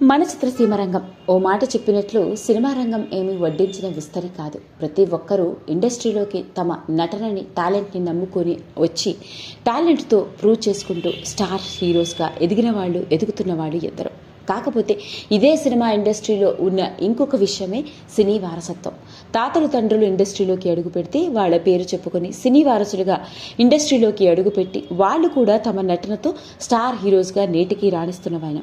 మన చిత్రసీమ రంగం ఓ మాట చెప్పినట్లు సినిమా రంగం ఏమీ వడ్డించిన విస్తరి కాదు. ప్రతి ఒక్కరూ ఇండస్ట్రీలోకి తమ నటనని టాలెంట్ని నమ్ముకొని వచ్చి టాలెంట్తో ప్రూవ్ చేసుకుంటూ స్టార్ హీరోస్గా ఎదిగిన వాళ్ళు ఎదుగుతున్న వాళ్ళు ఎందరో కాకపోతే ఇదే సినిమా ఇండస్ట్రీలో ఉన్న ఇంకొక విషయమే సినీ వారసత్వం. తాతలు తండ్రులు ఇండస్ట్రీలోకి అడుగు పెడితే వాళ్ళ పేరు చెప్పుకొని సినీ వారసులుగా ఇండస్ట్రీలోకి అడుగుపెట్టి వాళ్ళు కూడా తమ నటనతో స్టార్ హీరోస్గా నేటికి రాణిస్తున్నవాయన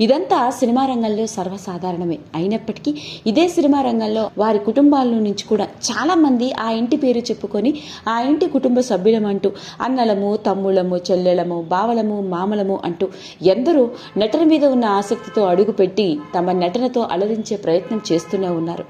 ఇదంతా సినిమా రంగంలో సర్వసాధారణమే. అయినప్పటికీ ఇదే సినిమా రంగంలో వారి కుటుంబాల నుంచి కూడా చాలామంది ఆ ఇంటి పేరు చెప్పుకొని ఆ ఇంటి కుటుంబ సభ్యులమంటూ అన్నలము తమ్ముళ్ళము చెల్లెలము బావలము మామలము అంటూ ఎందరో నటన మీద ఉన్న ఆసక్తి ఆసక్తితో అడుగుపెట్టి తమ నటనతో అలరించే ప్రయత్నం చేస్తూనే ఉన్నారు.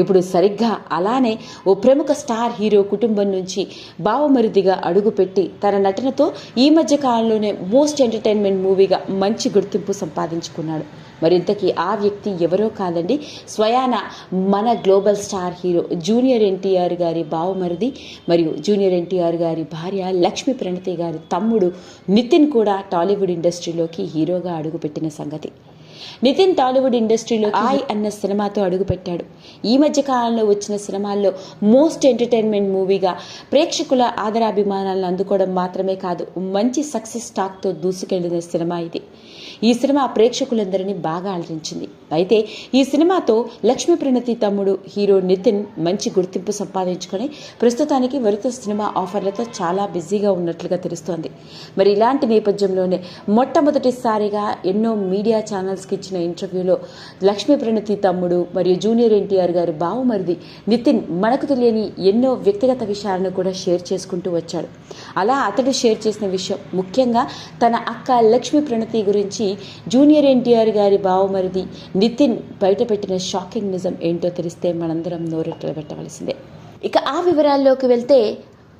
ఇప్పుడు సరిగ్గా అలానే ఓ ప్రముఖ స్టార్ హీరో కుటుంబం నుంచి బావమరిదిగా అడుగుపెట్టి తన నటనతో ఈ మధ్య కాలంలోనే మోస్ట్ ఎంటర్టైన్మెంట్ మూవీగా మంచి గుర్తింపు సంపాదించుకున్నాడు. మరింతకీ ఆ వ్యక్తి ఎవరో కాదండి స్వయాన మన global star hero junior NTR గారి బావమరిది మరియు జూనియర్ ఎన్టీఆర్ గారి భార్య లక్ష్మీ ప్రణతి గారి తమ్ముడు నితిన్ కూడా టాలీవుడ్ ఇండస్ట్రీలోకి హీరోగా అడుగుపెట్టిన సంగతి. నితిన్ టాలీవుడ్ ఇండస్ట్రీలో ఆయ్ అన్న సినిమాతో అడుగుపెట్టాడు. ఈ మధ్య కాలంలో వచ్చిన సినిమాల్లో మోస్ట్ ఎంటర్టైన్మెంట్ మూవీగా ప్రేక్షకుల ఆదరాభిమానాలను అందుకోవడం మాత్రమే కాదు మంచి సక్సెస్ టాక్తో దూసుకెళ్ళిన సినిమా ఇది. ఈ సినిమా ప్రేక్షకులందరినీ బాగా అలరించింది. అయితే ఈ సినిమాతో లక్ష్మీ ప్రణతి తమ్ముడు హీరో నితిన్ మంచి గుర్తింపు సంపాదించుకొని ప్రస్తుతానికి వరిత సినిమా ఆఫర్లతో చాలా బిజీగా ఉన్నట్లుగా తెలుస్తోంది. మరి ఇలాంటి నేపథ్యంలోనే మొట్టమొదటిసారిగా ఎన్నో మీడియా ఛానల్స్కి ఇచ్చిన ఇంటర్వ్యూలో లక్ష్మీ ప్రణతి తమ్ముడు మరియు జూనియర్ ఎన్టీఆర్ గారి బావమరిది నితిన్ మనకు తెలియని ఎన్నో వ్యక్తిగత విషయాలను కూడా షేర్ చేసుకుంటూ వచ్చాడు. అలా అతడు షేర్ చేసిన విషయం ముఖ్యంగా తన అక్క లక్ష్మీ ప్రణతి గురించి జూనియర్ ఎన్టీఆర్ గారి బావమరిది నితిన్ బయటపెట్టిన షాకింగ్ నిజం ఏంటో తెలిస్తే మనందరం నోరెట్లు పెట్టవలసిందే. ఇక ఆ వివరాల్లోకి వెళ్తే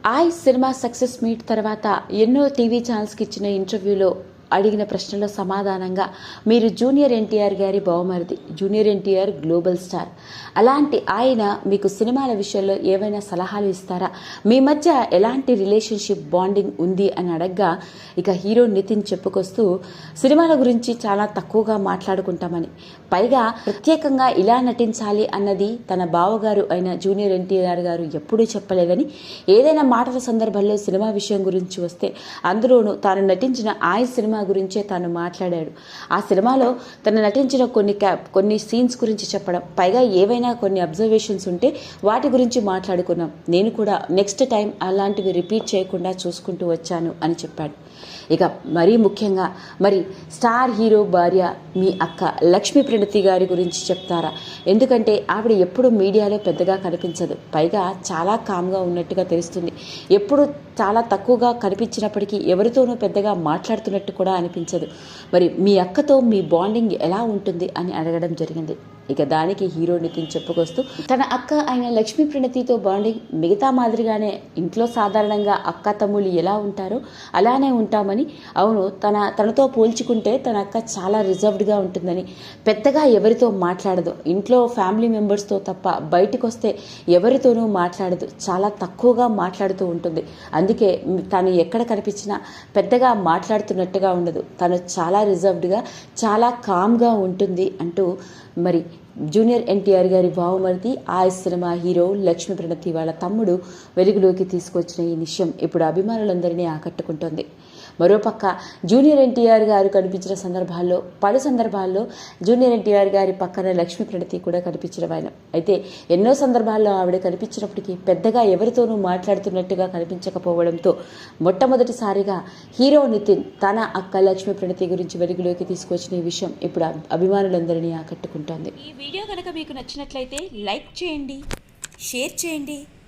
ఆయ్ సినిమా సక్సెస్ మీట్ తర్వాత ఎన్నో టీవీ ఛానల్స్కి ఇచ్చిన ఇంటర్వ్యూలో అడిగిన ప్రశ్నలో సమాధానంగా మీరు జూనియర్ ఎన్టీఆర్ గారి బహుమరిది జూనియర్ ఎన్టీఆర్ గ్లోబల్ స్టార్. అలాంటి ఆయన మీకు సినిమాల విషయంలో ఏవైనా సలహాలు ఇస్తారా? మీ మధ్య ఎలాంటి రిలేషన్షిప్ బాండింగ్ ఉంది? అని అడగ్గా ఇక హీరో నితిన్ చెప్పుకొస్తూ సినిమాల గురించి చాలా తక్కువగా మాట్లాడుకుంటామని. పైగా ప్రత్యేకంగా ఇలా నటించాలి అన్నది తన బావగారు అయిన జూనియర్ ఎన్టీఆర్ గారు ఎప్పుడూ చెప్పలేదని. ఏదైనా మాటల సందర్భంలో సినిమా విషయం గురించి వస్తే అందులోనూ తాను నటించిన ఆయన సినిమా గురించే తాను మాట్లాడాడు. ఆ సినిమాలో తను నటించిన కొన్ని క్యా కొన్ని సీన్స్ గురించి చెప్పడం పైగా ఏవైనా కొన్ని అబ్జర్వేషన్స్ ఉంటే వాటి గురించి మాట్లాడుకున్నాం. నేను కూడా నెక్స్ట్ టైం అలాంటివి రిపీట్ చేయకుండా చూసుకుంటూ వచ్చాను అని చెప్పాడు. ఇక మరీ ముఖ్యంగా మరి స్టార్ హీరో భార్య మీ అక్క లక్ష్మీ ప్రణతి గారి గురించి చెప్తారా? ఎందుకంటే ఆవిడ ఎప్పుడు మీడియాలో పెద్దగా కనిపించదు. పైగా చాలా కామ్గా ఉన్నట్టుగా తెలుస్తుంది. ఎప్పుడు చాలా తక్కువగా కనిపించినప్పటికీ ఎవరితోనూ పెద్దగా మాట్లాడుతున్నట్టు కూడా అనిపించదు. మరి మీ అక్కతో మీ బాండింగ్ ఎలా ఉంటుంది అని అడగడం జరిగింది. ఇక దానికి హీరో నితిన్ చెప్పుకొస్తూ తన అక్క అయిన లక్ష్మీ ప్రణతితో బాండింగ్ మిగతా మాదిరిగానే ఇంట్లో సాధారణంగా అక్క తమ్ముళ్ళు ఎలా ఉంటారో అలానే ఉంటామని. అవును తన తనతో పోల్చుకుంటే తన అక్క చాలా రిజర్వ్డ్గా ఉంటుందని. పెద్దగా ఎవరితో మాట్లాడదు. ఇంట్లో ఫ్యామిలీ మెంబర్స్తో తప్ప బయటకు వస్తే ఎవరితోనూ మాట్లాడదు. చాలా తక్కువగా మాట్లాడుతూ ఉంటుంది. అందుకే తను ఎక్కడ కనిపించినా పెద్దగా మాట్లాడుతున్నట్టుగా ఉండదు. తను చాలా రిజర్వ్డ్గా చాలా కామ్గా ఉంటుంది అంటూ మరి జూనియర్ ఎన్టీఆర్ గారి బావమరిది ఆ సినిమా హీరో లక్ష్మీ ప్రణతి వాళ్ళ తమ్ముడు వెలుగులోకి తీసుకొచ్చిన ఈ నిషయం ఇప్పుడు అభిమానులందరినీ ఆకట్టుకుంటోంది. మరోపక్క జూనియర్ ఎన్టీఆర్ గారు కనిపించిన సందర్భాల్లో పలు సందర్భాల్లో జూనియర్ ఎన్టీఆర్ గారి పక్కన లక్ష్మీ ప్రణతి కూడా కనిపించడం ఆయన. అయితే ఎన్నో సందర్భాల్లో ఆవిడ కనిపించినప్పటికీ పెద్దగా ఎవరితోనూ మాట్లాడుతున్నట్టుగా కనిపించకపోవడంతో మొట్టమొదటిసారిగా హీరో నితిన్ తన అక్క లక్ష్మీ ప్రణతి గురించి వెలుగులోకి తీసుకొచ్చిన ఈ విషయం ఇప్పుడు అభిమానులందరినీ ఆకట్టుకుంటోంది. ఈ వీడియో కనుక మీకు నచ్చినట్లయితే లైక్ చేయండి షేర్ చేయండి